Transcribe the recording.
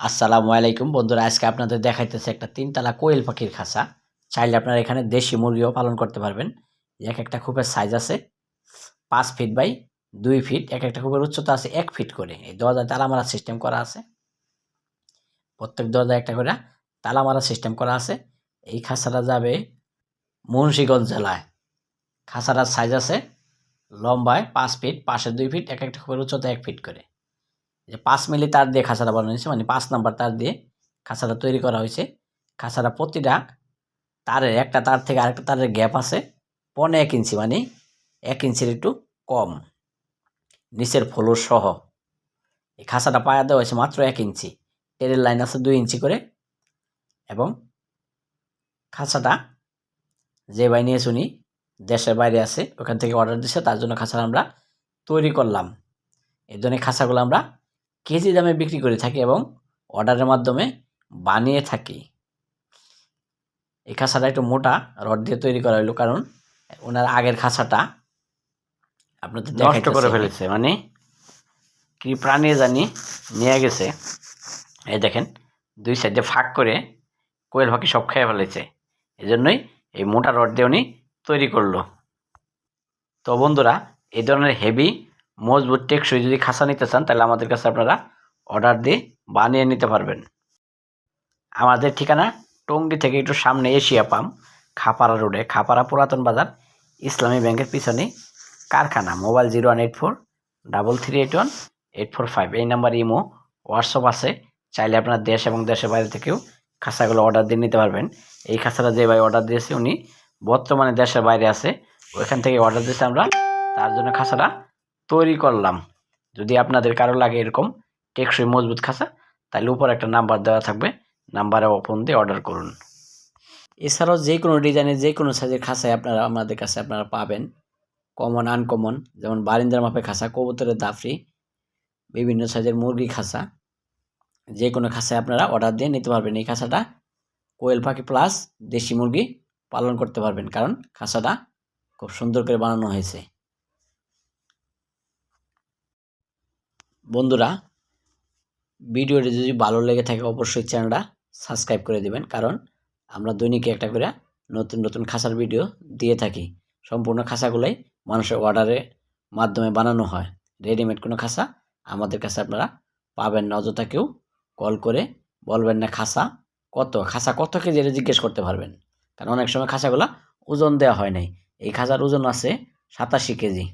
আসসালামু আলাইকুম। বন্ধুরা, আজকে আপনাদের দেখাইতেছে একটা তিনতলা কোয়েল পাখির খাঁচা। চাইলে আপনারা এখানে দেশি মুরগিও পালন করতে পারবেন। এক একটা খুপের সাইজ আছে পাঁচ ফিট বাই দুই ফিট এক একটা খুপের উচ্চতা আছে এক ফিট করে। এই দরজায় তালা মারা সিস্টেম করা আছে। প্রত্যেক দরজায় একটা করে তালা মারা সিস্টেম করা আছে। এই খাঁচাটা যাবে মুন্সিগঞ্জ জেলায়। খাঁচাটার সাইজ আছে লম্বায় পাঁচ ফিট পাশে দুই ফিট এক একটা খুপের উচ্চতা এক ফিট করে। যে পাঁচ মিলি তার দিয়ে খাঁচাটা বানানো হয়েছে মানে পাঁচ নাম্বার তার দিয়ে খাঁচাটা তৈরি করা হয়েছে। খাঁচাটা প্রতিটা তারের, একটা তার থেকে আরেকটা তারের গ্যাপ আছে, পনে এক ইঞ্চি মানে এক ইঞ্চির একটু কম। নিচের ফ্লোর সহ। এই খাঁচাটা পায়া দেওয়া হয়েছে মাত্র এক ইঞ্চি। টেরের লাইন আছে দুই ইঞ্চি করে। এবং খাঁচাটা যে বাই নিয়ে শুনি দেশের বাইরে আছে, ওখান থেকে অর্ডার দিছে, তার জন্য খাঁচাটা আমরা তৈরি করলাম। এই ধরনের খাঁচাগুলো আমরা কেজি দামে বিক্রি করে থাকি এবং অর্ডারের মাধ্যমে বানিয়ে থাকি। এই খাঁচাটা একটু মোটা রড দিয়ে তৈরি করা হলো কারণ ওনার আগের খাঁচাটা আপনাদের নষ্ট করে ফেলেছে মানে কি প্রাণী জানি নিয়ে গেছে। এই দেখেন দুই সাইডে ফাঁক করে কোয়েল পাখি সব খেয়ে ফেলেছে। এই জন্যই এই মোটা রড দিয়ে উনি তৈরি করল। তো বন্ধুরা এই ধরনের হেভি মজবুত টেকসই যদি খাঁচা নিতে চান, তাহলে আমাদের কাছে আপনারা অর্ডার দিয়ে বানিয়ে নিতে পারবেন। আমাদের ঠিকানা টঙ্গী থেকে একটু সামনে এশিয়া পাম্প, খাপাড়া রোডে, খাপাড়া পুরাতন বাজার, ইসলামী ব্যাংকের পিছনে কারখানা, mobile zero one eight four double three eight one eight four five. এই নাম্বার ইমো, হোয়াটসঅ্যাপ আছে, চাইলে আপনার দেশ এবং দেশের বাইরে থেকেও খাঁচাগুলো অর্ডার দিয়ে নিতে পারবেন। এই খাঁচাটা যে ভাই অর্ডার দিয়েছে, উনি বর্তমানে দেশের বাইরে আছে, ওইখান থেকে অর্ডার দিয়েছে আমরা, তার জন্য খাঁচাটা তৈরি করলাম। যদি আপনাদের কারও লাগে এরকম টেকসই মজবুত খাঁচা, তাহলে উপর একটা নাম্বার দেওয়া থাকবে। নাম্বারে ওপেন দিয়ে অর্ডার করুন। এছাড়াও যে কোনো ডিজাইনের যে কোনো সাইজের খাঁচায় আপনারা আমাদের কাছে আপনারা পাবেন। কমন আনকমন যেমন বারিন্দার মাপে খাঁচা, কবুতরের দাফরি, বিভিন্ন সাইজের মুরগি খাঁচা। যে কোনো খাঁচায় আপনারা অর্ডার দিয়ে নিতে পারবেন। এই খাঁচাটা কোয়েল পাখি প্লাস দেশি মুরগি পালন করতে পারবেন। কারণ খাঁচাটা খুব সুন্দর করে বানানো হয়েছে। বন্ধুরা, ভিডিওটি যদি ভালো লেগে থাকে অবশ্যই চ্যানেলটা সাবস্ক্রাইব করে দিবেন, কারণ আমরা দৈনিক একটা করে নতুন নতুন খাঁচার ভিডিও দিয়ে থাকি। সম্পূর্ণ খাঁচাগুলোই মানুষের অর্ডারের মাধ্যমে বানানো হয়। রেডিমেড কোনো খাঁচা আমাদের কাছে আপনারা পাবেন না, অযথা কেউ কল করে বলবেন না খাঁচা কত খাঁচা কত কেজি এটা জিজ্ঞেস করতে পারবেন। কারণ অনেক সময় খাঁচাগুলো ওজন দেওয়া হয় নাই। এই খাঁচার ওজন আছে সাতাশি কেজি।